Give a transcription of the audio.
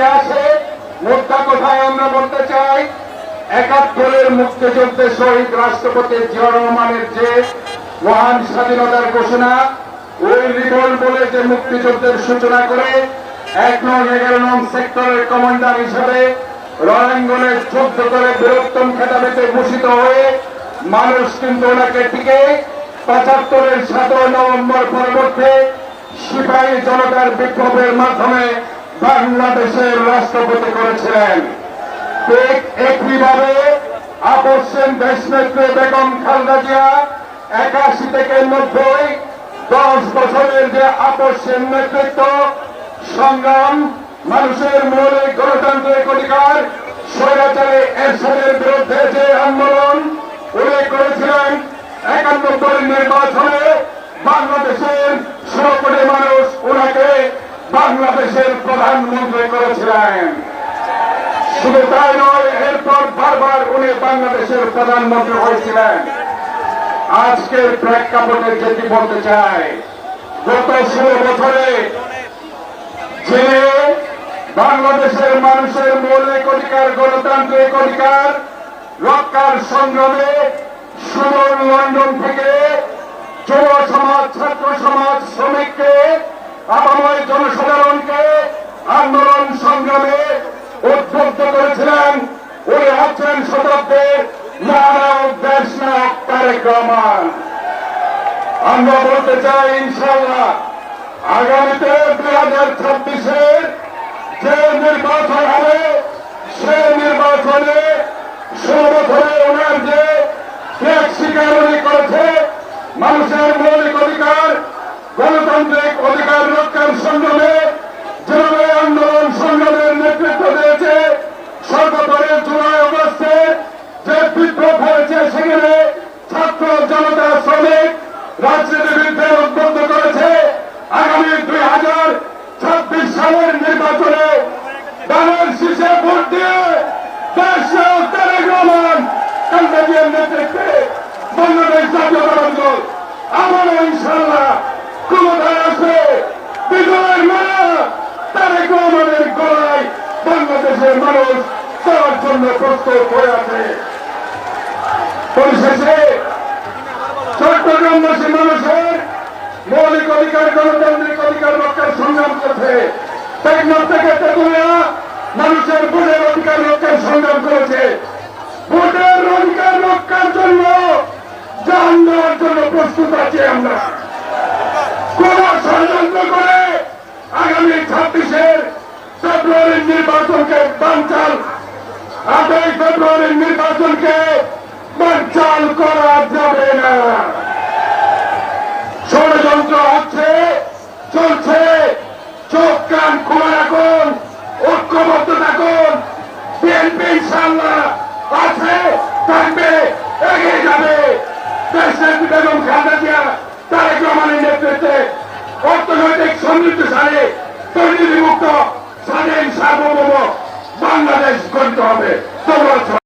ইতিহাসে মুদ্রা কোথায় আমরা বলতে চাই? একাত্তরের মুক্তিযুদ্ধে শহীদ রাষ্ট্রপতি জিয়া রহমানের যে মহান স্বাধীনতার ঘোষণা, ওই রিভল বলে যে মুক্তিযুদ্ধের সূচনা করে এক নং এগারো নং সেক্টরের কমান্ডার হিসেবে রণাঙ্গনে যুদ্ধ করে বৃহত্তম খেতাবেতে ভূষিত হয়ে মানুষ কিন্তু ওনাকে টিকে। পঁচাত্তরের সতেরো নভেম্বর পরবর্তী সিপাহী জনতার বিপ্লবের মাধ্যমে বাংলাদেশের রাষ্ট্রপতি করেছিলেন। ঠিক একইভাবে আপসেন দেশনেত্রী বেগম খালেদা জিয়া একাশি থেকে নব্বই, দশ বছরের যে আপসেন নেতৃত্ব, সংগ্রাম, মানুষের মৌলিক গণতান্ত্রিক অধিকার, স্বৈরাচারী এরশাদের বিরুদ্ধে যে আন্দোলন উল্লেখ করেছিলেন একাত্তর নির্বাচনে বাংলাদেশের ষোলো কোটি মানুষ ওনাকে বাংলাদেশের প্রধানমন্ত্রী করেছিলেন। শুধু তাই নয়, এরপর বারবার উনি বাংলাদেশের প্রধানমন্ত্রী হয়েছিলেন। আজকের প্রেক্ষাপটে যেটি বলতে চাই, গত ষোলো বছরে যে বাংলাদেশের মানুষের মৌলিক অধিকার, গণতান্ত্রিক অধিকার রক্ষার সংগ্রামে সুদূর লন্ডন থেকে যুব সমাজ, ছাত্র সমাজ, শ্রমিককে আন্দোলন সংগ্রামে উদ্বুদ্ধ করেছিলেন নায়ক তারেক রহমান। আমরা বলতে চাই ইনশাল্লাহ আগামীতে দুই হাজার ছাব্বিশের যে নির্বাচন হবে, সে নির্বাচনে বছরে ওনার যে ত্যাগ করেছে, মানুষের মৌলিক অধিকার, গণতান্ত্রিক অধিকার রক্ষার সংগ্রামে যেভাবে সংগ্রামের নেতৃত্ব দিয়েছে। সর্বপরে জুলাই অগস্টে যে বিপ্লব হয়েছে, সেখানে ছাত্র জনতা শ্রমিক রাজনীতিবিদদের উদ্বুদ্ধ করেছে। আগামী দুই হাজার ছাব্বিশ সালের নির্বাচনে দানের শীষে ভোট দিয়ে দেশ নায়ক তারেক রহমান কান্দাজিয়ার নেতৃত্বে বাংলাদেশ জাতীয়তাবাদী দল। আমারও ইনশাল্লাহ ক্ষমতায় আসবে বিজয়ের মায়া তারেক রহমানের গলায় বাংলাদেশের মানুষ দেওয়ার জন্য প্রস্তুত হয়ে আছে। পরিশেষে চট্টগ্রামবাসী মানুষের মৌলিক অধিকার, গণতান্ত্রিক অধিকার রক্ষার সংগ্রাম করছে। টেকনাফ থেকে তেতুলিয়া মানুষের ভোটের অধিকার রক্ষার সংগ্রাম করেছে। ভোটের অধিকার রক্ষার জন্য জান দেওয়ার জন্য প্রস্তুত আছি আমরা। কোন ষড়যন্ত্র করে আগামী ছাব্বিশের ফেব্রুয়ারির নির্বাচনকে বানচাল আটই ফেব্রুয়ারির নির্বাচনকে বানচাল করা যাবে না। ষড়যন্ত্র হচ্ছে, চলছে, চোখ, কান খোলা রাখুন, ঐক্যবদ্ধ থাকুন, বিএনপি ইনশাল্লাহ আছে, থাকবে, এগিয়ে যাবে। দেশের বেগম খালেদা জিয়া, তারেক রহমানের নেতৃত্বে অর্থনৈতিক সমৃদ্ধশালী দুর্নীতিমুক্ত হবে। তোমরা